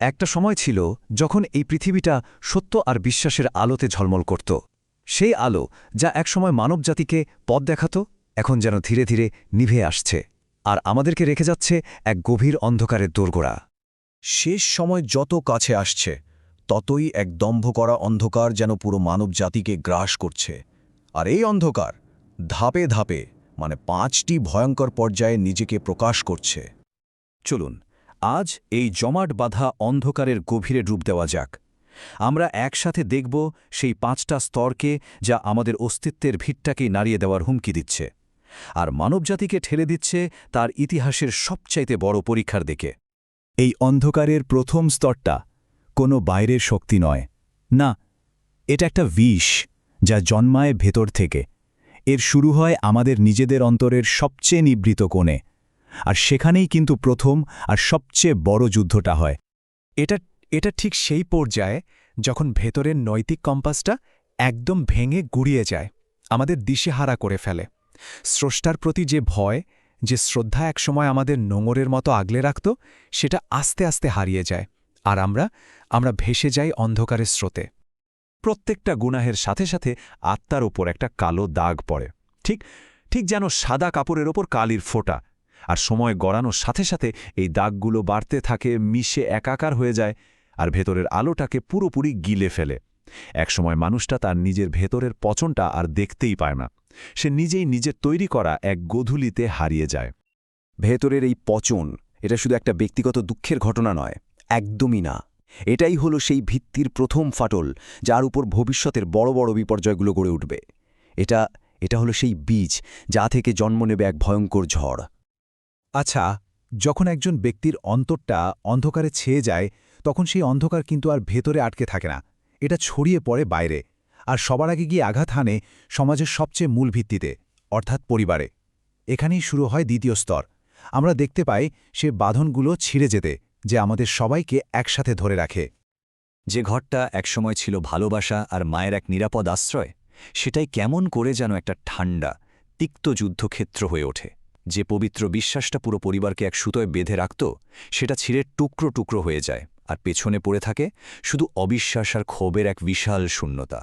একটা সময় ছিল যখন এই পৃথিবীটা সত্য আর বিশ্বাসের আলোতে ঝলমল করত। সেই আলো যা একসময় মানবজাতিকে পথ দেখাত, এখন যেন ধীরে ধীরে নিভে আসছে আর আমাদেরকে রেখে যাচ্ছে এক গভীর অন্ধকারের দোরগোড়া। শেষ সময় যত কাছে আসছে, ততই এক দম্ভ করা অন্ধকার যেন পুরো মানব জাতিকে গ্রাস করছে। আর এই অন্ধকার ধাপে ধাপে মানে পাঁচটি ভয়ঙ্কর পর্যায়ে নিজেকে প্রকাশ করছে। চলুন আজ এই জমাট বাঁধা অন্ধকারের গভীরে ডুব দেওয়া যাক। আমরা একসাথে দেখব সেই পাঁচটা স্তরকে যা আমাদের অস্তিত্বের ভিটটাকেই নাড়িয়ে দেওয়ার হুমকি দিচ্ছে। আর মানবজাতিকে ঠেলে দিচ্ছে তার ইতিহাসের সবচাইতে বড় পরীক্ষার দিকে। এই অন্ধকারের প্রথম স্তরটা কোনো বাইরের শক্তি নয়। না, এটা একটা বিষ যা জন্মায় ভেতর থেকে। এর শুরু হয় আমাদের নিজেদের অন্তরের সবচেয়ে নিবৃত কোণে। আর সেখানেই কিন্তু প্রথম আর সবচেয়ে বড় যুদ্ধটা হয়। এটা এটা ঠিক সেই পর্যায়ে যখন ভেতরের নৈতিক কম্পাসটা একদম ভেঙে গুড়িয়ে যায়, আমাদের দিশেহারা করে ফেলে। স্রষ্টার প্রতি যে ভয়, যে শ্রদ্ধা একসময় আমাদের নোঙরের মতো আগলে রাখত, সেটা আস্তে আস্তে হারিয়ে যায় আর আমরা আমরা ভেসে যাই অন্ধকারের স্রোতে। প্রত্যেকটা গুনাহের সাথে সাথে আত্মার ওপর একটা কালো দাগ পড়ে। ঠিক ঠিক যেন সাদা কাপড়ের ওপর কালির ফোঁটা আর সময় গড়ানোর সাথে সাথে এই দাগগুলো বাড়তে থাকে, মিশে একাকার হয়ে যায় আর ভেতরের আলোটাকে পুরোপুরি গিলে ফেলে। একসময় মানুষটা তার নিজের ভেতরের পচনটা আর দেখতেই পায় না। সে নিজেই নিজের তৈরি করা এক গধূলিতে হারিয়ে যায়। ভেতরের এই পচন, এটা শুধু একটা ব্যক্তিগত দুঃখের ঘটনা নয়, একদমই না। এটাই হলো সেই ভিত্তির প্রথম ফাটল, যার উপর ভবিষ্যতের বড় বড় বিপর্যয়গুলো গড়ে উঠবে। এটা এটা হলো সেই বীজ, যা থেকে জন্ম নেবে এক ভয়ঙ্কর ঝড়। আচ্ছা যখন একজন ব্যক্তির অন্তরটা অন্ধকারে ছেয়ে যায়, তখন সেই অন্ধকার কিন্তু আর ভেতরে আটকে থাকে না। এটা ছড়িয়ে পড়ে বাইরে। আর সবার আগে গিয়ে আঘাত হানে সমাজের সবচেয়ে মূল ভিত্তিতে, অর্থাৎ পরিবারে। এখানেই শুরু হয় দ্বিতীয় স্তর। আমরা দেখতে পাই সে বাঁধনগুলো ছিঁড়ে যেতে, যে আমাদের সবাইকে একসাথে ধরে রাখে। যে ঘরটা একসময় ছিল ভালোবাসা আর মায়ের এক নিরাপদ আশ্রয়, সেটাই কেমন করে যেন একটা ঠান্ডা, তিক্ত যুদ্ধক্ষেত্র হয়ে ওঠে। যে পবিত্র বিশ্বাসটা পুরো পরিবারকে এক সুতোয় বেঁধে রাখত, সেটা ছিঁড়ে টুকরো টুকরো হয়ে যায় আর পেছনে পড়ে থাকে শুধু অবিশ্বাস আর ক্ষোভের এক বিশাল শূন্যতা।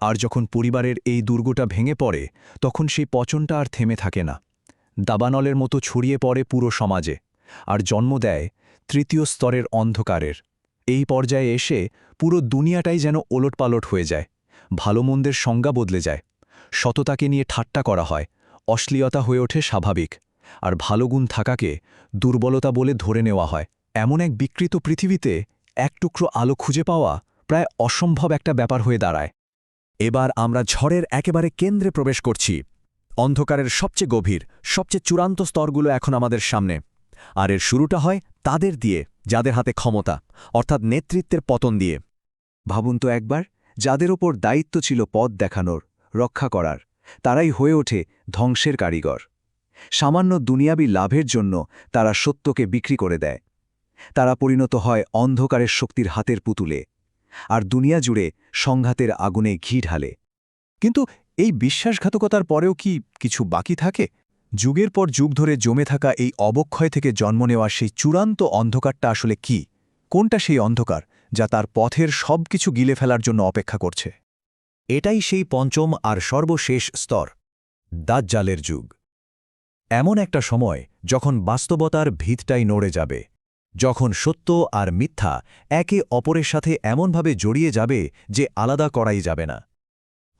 আর যখন পরিবারের এই দুর্গটা ভেঙে পড়ে, তখন সেই পচনটা আর থেমে থাকে না। দাবানলের মতো ছড়িয়ে পড়ে পুরো সমাজে, আর জন্ম দেয় তৃতীয় স্তরের অন্ধকারের। এই পর্যায়ে এসে পুরো দুনিয়াটাই যেন ওলটপালট হয়ে যায় ভালো মন্দের সংজ্ঞা বদলে যায়, সততাকে নিয়ে ঠাট্টা করা হয় অশ্লীলতা হয়ে ওঠে স্বাভাবিক, আর ভালো গুণ থাকাকে দুর্বলতা বলে ধরে নেওয়া হয়। এমন এক বিকৃত পৃথিবীতে এক টুকরো আলো খুঁজে পাওয়া প্রায় অসম্ভব একটা ব্যাপার হয়ে দাঁড়ায়। এবার আমরা ঝড়ের একেবারে কেন্দ্রে প্রবেশ করছি। অন্ধকারের সবচেয়ে গভীর, সবচেয়ে চূড়ান্ত স্তরগুলো এখন আমাদের সামনে। আর এর শুরুটা হয় তাদের দিয়ে, যাদের হাতে ক্ষমতা, অর্থাৎ নেতৃত্বের পতন দিয়ে। ভাবুন তো একবার, যাদের ওপর দায়িত্ব ছিল পথ দেখানোর, রক্ষা করার। তারাই হয়ে ওঠে ধ্বংসের কারিগর। সামান্য দুনিয়াবি লাভের জন্য তারা সত্যকে বিক্রি করে দেয়। তারা পরিণত হয় অন্ধকারের শক্তির হাতের পুতুলে, আর দুনিয়া জুড়ে সংঘাতের আগুনে ঘি ঢালে। কিন্তু এই বিশ্বাসঘাতকতার পরেও কি কিছু বাকি থাকে? যুগের পর যুগ ধরে জমে থাকা এই অবক্ষয় থেকে জন্ম নেওয়া সেই চূড়ান্ত অন্ধকারটা আসলে কি? কোনটা সেই অন্ধকার যা তার পথের সব কিছু গিলে ফেলার জন্য অপেক্ষা করছে? এটাই সেই পঞ্চম আর সর্বশেষ স্তর, দাজ্জালের যুগ। এমন একটা সময় যখন বাস্তবতার ভিতটাই নড়ে যাবে, যখন সত্য আর মিথ্যা একে অপরের সাথে এমনভাবে জড়িয়ে যাবে যে আলাদা করাই যাবে না।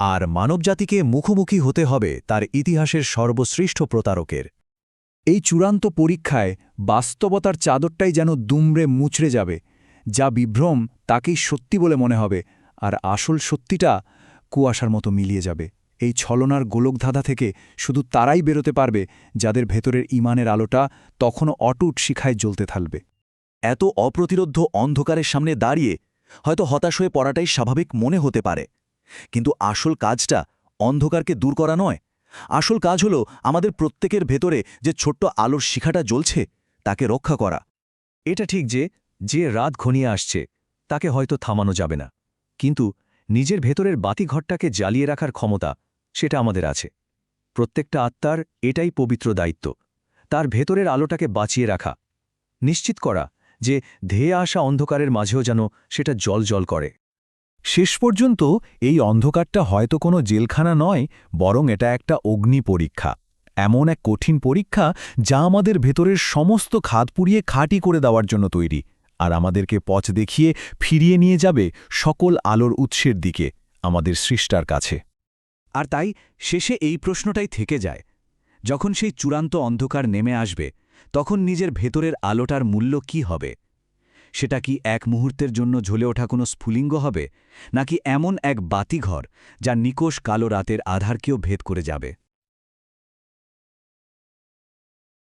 আর মানবজাতিকে মুখোমুখি হতে হবে তার ইতিহাসের সর্বশ্রেষ্ঠ প্রতারকের। এই চূড়ান্ত পরীক্ষায় বাস্তবতার চাদরটাই যেন দুমড়ে মুচড়ে যাবে, যা বিভ্রম তাকেই সত্যি বলে মনে হবে, আর আসল সত্যিটা কুয়াশার মতো মিলিয়ে যাবে। এই ছলনার গোলকধাঁধা থেকে শুধু তারাই বেরোতে পারবে, যাদের ভেতরের ইমানের আলোটা তখনও অটুট শিখায় জ্বলতে থাকবে। এত অপ্রতিরোধ্য অন্ধকারের সামনে দাঁড়িয়ে হয়তো হতাশ হয়ে পড়াটাই স্বাভাবিক মনে হতে পারে। কিন্তু আসল কাজটা অন্ধকারকে দূর করা নয়। আসল কাজ হল আমাদের প্রত্যেকের ভেতরে যে ছোট্ট আলোর শিখাটা জ্বলছে, তাকে রক্ষা করা। এটা ঠিক যে যে রাত ঘনিয়ে আসছে, তাকে হয়তো থামানো যাবে না। কিন্তু নিজের ভেতরের বাতিঘরটাকে জ্বালিয়ে রাখার ক্ষমতা সেটা আমাদের আছে। প্রত্যেকটা আত্মার এটাই পবিত্র দায়িত্ব। তার ভেতরের আলোটাকে বাঁচিয়ে রাখা। নিশ্চিত করা যে ধেয়ে আসা অন্ধকারের মাঝেও যেন সেটা জল জল করে। শেষ পর্যন্ত এই অন্ধকারটা হয়তো কোনো জেলখানা নয়, বরং এটা একটা অগ্নি পরীক্ষা। এমন এক কঠিন পরীক্ষা যা আমাদের ভেতরের সমস্ত খাদ পুড়িয়ে খাঁটি করে দেওয়ার জন্য তৈরি। আর আমাদেরকে পথ দেখিয়ে ফিরিয়ে নিয়ে যাবে সকল আলোর উৎসের দিকে, আমাদের সৃষ্টার কাছে। আর তাই শেষে এই প্রশ্নটাই থেকে যায়। যখন সেই চূড়ান্ত অন্ধকার নেমে আসবে, তখন নিজের ভেতরের আলোটার মূল্য কি হবে? সেটা কি এক মুহূর্তের জন্য ঝলে ওঠা কোনো স্ফুলিঙ্গ হবে, নাকি এমন এক বাতিঘর যা নিকোষ কালো রাতের আধারকেও ভেদ করে যাবে?